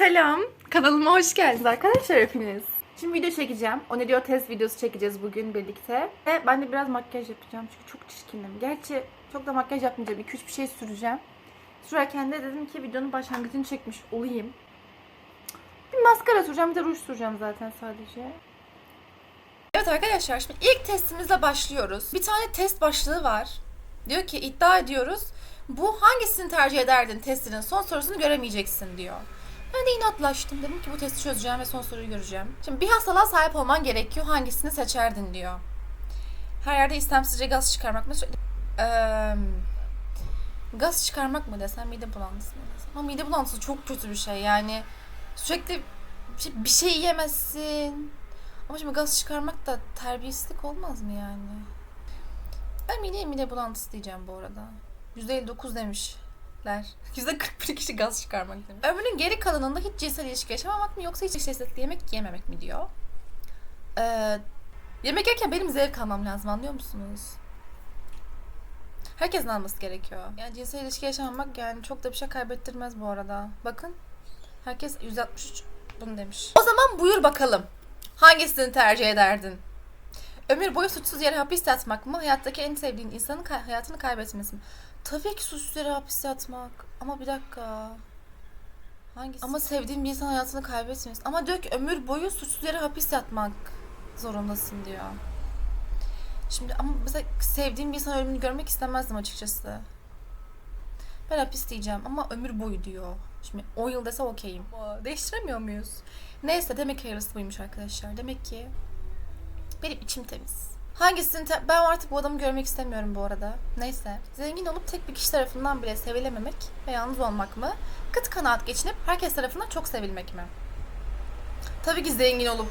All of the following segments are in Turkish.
Selam. Kanalıma hoş geldiniz arkadaşlar hepiniz. Şimdi video çekeceğim. O ne diyor test videosu çekeceğiz bugün birlikte. Ve ben de biraz makyaj yapacağım çünkü çok çirkinim. Gerçi çok da makyaj yapmayacağım. 2-3 bir şey süreceğim. Sürerken de dedim ki videonun başlangıcını çekmiş olayım. Bir maskara süreceğim bir de ruj süreceğim zaten sadece. Evet arkadaşlar şimdi ilk testimizle başlıyoruz. Bir tane test başlığı var. Diyor ki iddia ediyoruz. Bu hangisini tercih ederdin testinin son sorusunu göremeyeceksin diyor. Ben de inatlaştım. Dedim ki bu testi çözeceğim ve son soruyu göreceğim. Şimdi bir hastalığa sahip olman gerekiyor. Hangisini seçerdin diyor. Her yerde istemsizce gaz çıkarmak mı? Eee, gaz çıkarmak mı desem mide bulantısı mı desem? Ama mide bulantısı çok kötü bir şey. Yani sürekli bir şey- şey yiyemezsin. Ama şimdi gaz çıkarmak da terbiyesizlik olmaz mı yani? Ben mide mide bulantısı diyeceğim bu arada. %59 demişler. %41 kişi gaz çıkarmak demiş. Ömrünün geri kalanında hiç cinsel ilişki yaşamamak mı yoksa hiç lezzetli yemek yememek mi diyor. Ee, yemek yerken benim zevk almam lazım anlıyor musunuz? Herkesin alması gerekiyor. Yani cinsel ilişki yaşamamak yani çok da bir şey kaybettirmez bu arada. Bakın. Herkes 163 bunu demiş. O zaman buyur bakalım. Hangisini tercih ederdin? Ömür boyu suçsuz yere hapis yatmak mı? Hayattaki en sevdiğin insanın kay- hayatını kaybetmesi mi? Tabii ki suçsuz yere hapis yatmak. Ama bir dakika. Hangisi? Ama sevdiğin bir insan hayatını kaybetmesin. Ama diyor ki ömür boyu suçsuz yere hapis yatmak zorundasın diyor. Şimdi ama mesela sevdiğim bir insan ölümünü görmek istemezdim açıkçası. Ben hapis diyeceğim ama ömür boyu diyor. Şimdi 10 yıl dese okeyim. Değiştiremiyor muyuz? Neyse demek hayırlısı buymuş arkadaşlar. Demek ki benim içim temiz. Hangisini te- ben artık bu adamı görmek istemiyorum bu arada. Neyse. Zengin olup tek bir kişi tarafından bile sevilememek ve yalnız olmak mı? Kıt kanaat geçinip herkes tarafından çok sevilmek mi? Tabii ki zengin olup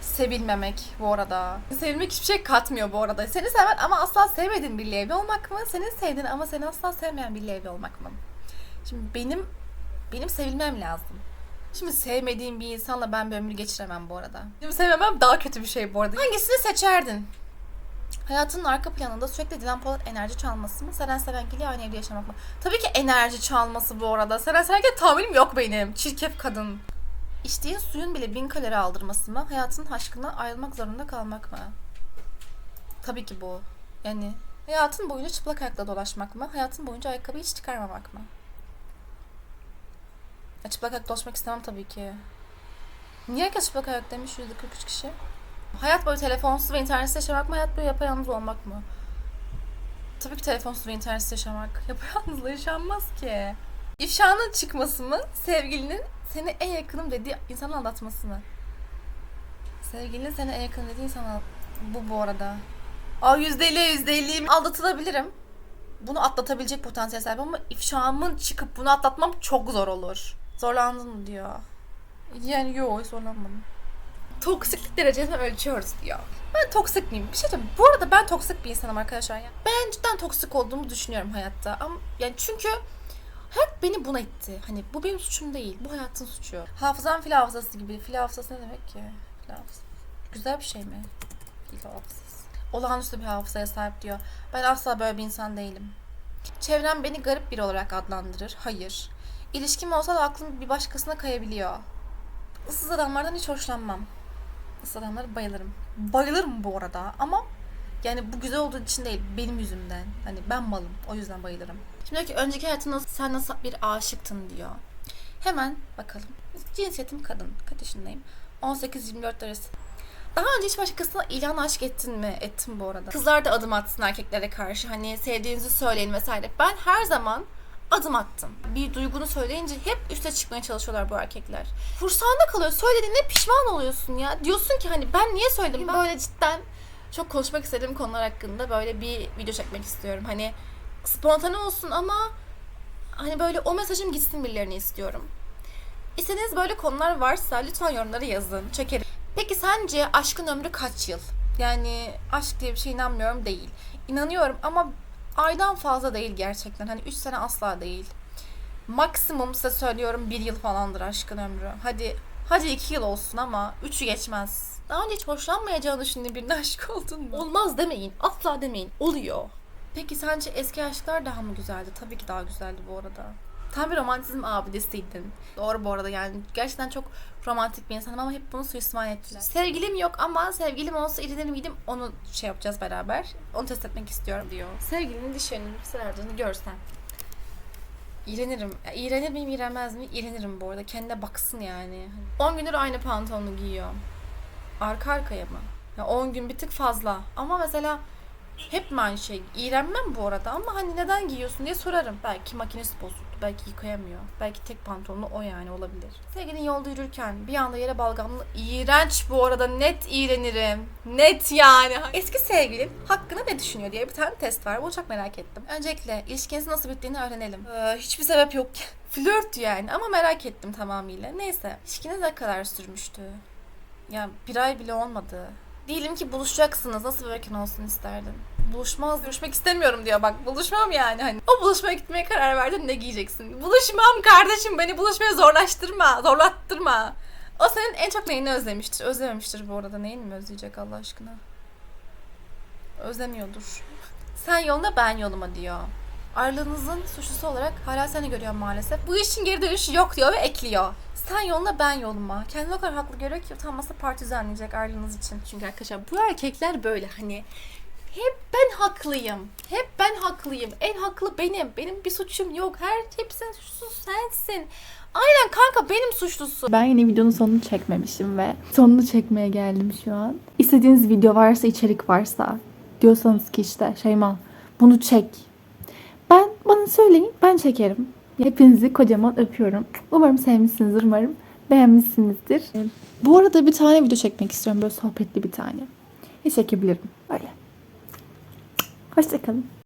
sevilmemek bu arada. Sevilmek hiçbir şey katmıyor bu arada. Seni seven ama asla sevmediğin biriyle evli olmak mı? Senin sevdiğin ama seni asla sevmeyen biriyle evli olmak mı? Şimdi benim benim sevilmem lazım. Şimdi sevmediğim bir insanla ben bir ömür geçiremem bu arada. Şimdi sevmemem daha kötü bir şey bu arada. Hangisini seçerdin? Hayatının arka planında sürekli Dilan Polat enerji çalması mı? Seren Serengil aynı evde yaşamak mı? Tabii ki enerji çalması bu arada. Seren Serengil tahammülüm yok benim. Çirkef kadın. İçtiğin suyun bile bin kalori aldırması mı? Hayatının aşkına ayrılmak zorunda kalmak mı? Tabii ki bu. Yani hayatın boyunca çıplak ayakla dolaşmak mı? Hayatın boyunca ayakkabı hiç çıkarmamak mı? Ya çıplak ayak dolaşmak istemem tabii ki. Niye herkes çıplak ayak demiş %43 kişi? Hayat boyu telefonsuz ve internetsiz yaşamak mı? Hayat boyu yapayalnız olmak mı? Tabii ki telefonsuz ve internetsiz yaşamak. Yapayalnızla yaşanmaz ki. İfşanın çıkması mı? Sevgilinin seni en yakınım dediği insanı aldatması mı? Sevgilinin seni en yakın dediği insan al- Bu bu arada. Aa yüzde elli yüzde elliyim. Aldatılabilirim. Bunu atlatabilecek potansiyel sahip ama ifşamın çıkıp bunu atlatmam çok zor olur. Zorlandın mı diyor. Yani yok zorlanmadım. Toksiklik derecesini ölçüyoruz diyor. Ben toksik miyim? Bir şey diyeyim. Bu arada ben toksik bir insanım arkadaşlar. ya. Ben cidden toksik olduğumu düşünüyorum hayatta. Ama yani çünkü hayat beni buna itti. Hani bu benim suçum değil. Bu hayatın suçu. Hafızam fil hafızası gibi. Fil hafızası ne demek ki? Fil hafızası. Güzel bir şey mi? Fil hafızası. Olağanüstü bir hafızaya sahip diyor. Ben asla böyle bir insan değilim. Çevrem beni garip biri olarak adlandırır. Hayır. İlişkim olsa da aklım bir başkasına kayabiliyor. Issız adamlardan hiç hoşlanmam. Adamlara bayılırım. Bayılırım bu arada ama yani bu güzel olduğu için değil benim yüzümden. Hani ben malım o yüzden bayılırım. Şimdi diyor ki önceki hayatında sen nasıl bir aşıktın diyor. Hemen bakalım. Cinsiyetim kadın. Kaç yaşındayım? 18-24 arası. Daha önce hiç başkasına ilan aşk ettin mi? Ettim bu arada. Kızlar da adım atsın erkeklere karşı. Hani sevdiğinizi söyleyin vesaire. Ben her zaman adım attım. Bir duygunu söyleyince hep üste çıkmaya çalışıyorlar bu erkekler. Kursağında kalıyor. Söylediğinde pişman oluyorsun ya. Diyorsun ki hani ben niye söyledim? Ben böyle cidden çok konuşmak istediğim konular hakkında böyle bir video çekmek istiyorum. Hani spontane olsun ama hani böyle o mesajım gitsin birilerine istiyorum. İstediğiniz böyle konular varsa lütfen yorumlara yazın. Çekerim. Peki sence aşkın ömrü kaç yıl? Yani aşk diye bir şey inanmıyorum değil. İnanıyorum ama aydan fazla değil gerçekten. Hani 3 sene asla değil. Maksimum size söylüyorum 1 yıl falandır aşkın ömrü. Hadi hadi 2 yıl olsun ama 3'ü geçmez. Daha önce hiç hoşlanmayacağını düşündüğün birine aşık oldun mu? Olmaz demeyin. Asla demeyin. Oluyor. Peki sence eski aşklar daha mı güzeldi? Tabii ki daha güzeldi bu arada. Tam bir romantizm abidesiydin. Doğru bu arada yani gerçekten çok romantik bir insanım ama hep bunu suistimal ettiler. Sevgilim yok ama sevgilim olsa ilenir miydim onu şey yapacağız beraber. Onu test etmek istiyorum diyor. Sevgilinin diş yönünü sarardığını görsen. İğrenirim. Ya, İğrenir miyim, iğrenmez miyim? İğrenirim bu arada. Kendine baksın yani. 10 gündür aynı pantolonu giyiyor. Arka arkaya mı? Ya 10 gün bir tık fazla. Ama mesela hep mi aynı şey? İğrenmem bu arada ama hani neden giyiyorsun diye sorarım. Belki makinesi bozuldu. Belki yıkayamıyor. Belki tek pantolonu o yani olabilir. Sevgilin yolda yürürken bir anda yere balgamlı. İğrenç bu arada. Net iğrenirim. Net yani. Eski sevgilim hakkında ne düşünüyor diye bir tane test var. Bunu çok merak ettim. Öncelikle ilişkinizin nasıl bittiğini öğrenelim. Ee, hiçbir sebep yok. Flört yani ama merak ettim tamamıyla. Neyse. İlişkiniz ne kadar sürmüştü? Ya bir ay bile olmadı. Diyelim ki buluşacaksınız. Nasıl bir mekan olsun isterdin? Buluşmaz. Buluşmak istemiyorum diyor bak. Buluşmam yani. Hani o buluşmaya gitmeye karar verdin ne giyeceksin? Buluşmam kardeşim. Beni buluşmaya zorlaştırma. Zorlattırma. O senin en çok neyini özlemiştir? Özlememiştir bu arada. Neyini mi özleyecek Allah aşkına? Özlemiyordur. Sen yoluna ben yoluma diyor. Ayrılığınızın suçlusu olarak hala seni görüyorum maalesef. Bu işin geri dönüşü yok diyor ve ekliyor. Sen yoluna ben yoluma. Kendini o kadar haklı görüyor ki utanmasa parti düzenleyecek ayrılığınız için. Çünkü arkadaşlar bu erkekler böyle hani hep ben haklıyım. Hep ben haklıyım. En haklı benim. Benim bir suçum yok. Her hepsinin suçlusu sensin. Aynen kanka benim suçlusu. Ben yine videonun sonunu çekmemişim ve sonunu çekmeye geldim şu an. İstediğiniz video varsa, içerik varsa diyorsanız ki işte Şeyma bunu çek. Ben bana söyleyin ben çekerim. Hepinizi kocaman öpüyorum. Umarım sevmişsinizdir, umarım beğenmişsinizdir. Bu arada bir tane video çekmek istiyorum böyle sohbetli bir tane. Ne çekebilirim? Öyle. Hoşçakalın.